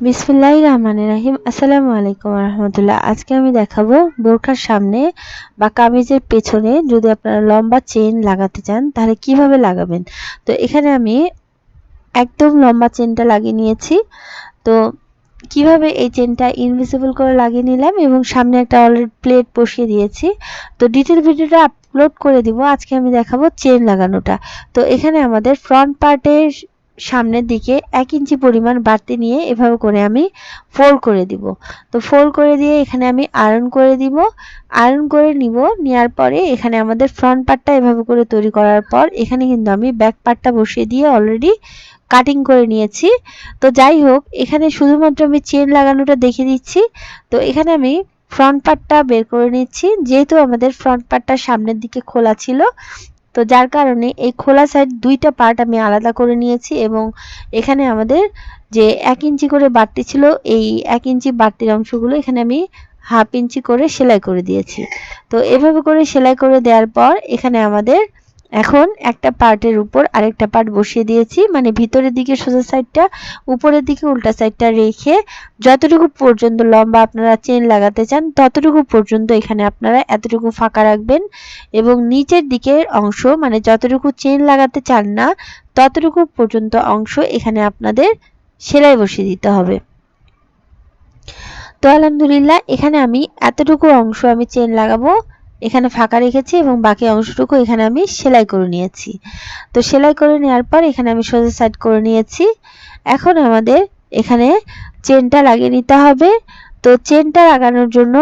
বিসমিল্লাহ রহমান রাহিম। আসসালামু আলাইকুম রহমতুল্লাহ আজকে আমি দেখাবো বোরখার সামনে বা কামিজের পেছনে যদি আপনারা লম্বা চেন লাগাতে চান, তাহলে কীভাবে লাগাবেন? তো এখানে আমি একদম লম্বা চেনটা লাগিয়ে নিয়েছি। তো কীভাবে এই চেনটা ইনভিজিবল করে লাগিয়ে নিলাম এবং সামনে একটা অলরেডি প্লেট বসিয়ে দিয়েছি। তো ডিটেল ভিডিওটা আপলোড করে দিব। আজকে আমি দেখাবো চেন লাগানোটা। তো এখানে আমাদের ফ্রন্ট পার্টের সামনের দিকে এক ইঞ্চি পরিমাণ বাড়তি নিয়ে এভাবে করে আমি ফোল্ড করে দিব। তো ফোল্ড করে দিয়ে এখানে আমি আয়রন করে দিব। আয়রন করে নিব নেওয়ার পরে এখানে আমাদের ফ্রন্ট পার্টটা এভাবে করে তৈরি করার পর এখানে কিন্তু আমি ব্যাক পার্টটা বসিয়ে দিয়ে অলরেডি কাটিং করে নিয়েছি। তো যাই হোক, এখানে শুধুমাত্র আমি চেন লাগানোটা দেখে দিচ্ছি। তো এখানে আমি ফ্রন্ট পার্টটা বের করে নিচ্ছি। যেহেতু আমাদের ফ্রন্ট পার্টটা সামনের দিকে খোলা ছিল তো যার কারণে এই খোলা সাইড দুইটা পার্ট আমি আলাদা করে নিয়েছি এবং এখানে আমাদের যে এক ইঞ্চি করে বাড়তি ছিল, এই এক ইঞ্চি বাড়তির অংশগুলো এখানে আমি হাফ ইঞ্চি করে সেলাই করে দিয়েছি। তো এভাবে করে সেলাই করে দেওয়ার পর এখানে আমাদের এখন একটা পার্টের উপর আরেকটা পার্ট বসিয়ে দিয়েছি। মানে ভিতরের দিকে সোজা সাইডটা উপরের দিকে উল্টা সাইডটা রেখে যতটুকু পর্যন্ত লম্বা আপনারা চেন লাগাতে চান, ততটুকু পর্যন্ত এখানে আপনারা এতটুকু ফাঁকা রাখবেন। এবং নিচের দিকের অংশ মানে যতটুকু চেন লাগাতে চান না, ততটুকু পর্যন্ত অংশ এখানে আপনাদের সেলাই বসিয়ে দিতে হবে। তো আলহামদুলিল্লাহ, এখানে আমি এতটুকু অংশ আমি চেন লাগাবো। এখানে ফাঁকা রেখেছি এবং বাকি অংশটুকু এখানে আমি সেলাই করে নিয়েছি। তো সেলাই করে নেওয়ার পর এখানে আমি সোজা সাইড করে নিয়েছি। এখন আমাদের এখানে চেনটা লাগিয়ে নিতে হবে। তো চেনটা লাগানোর জন্য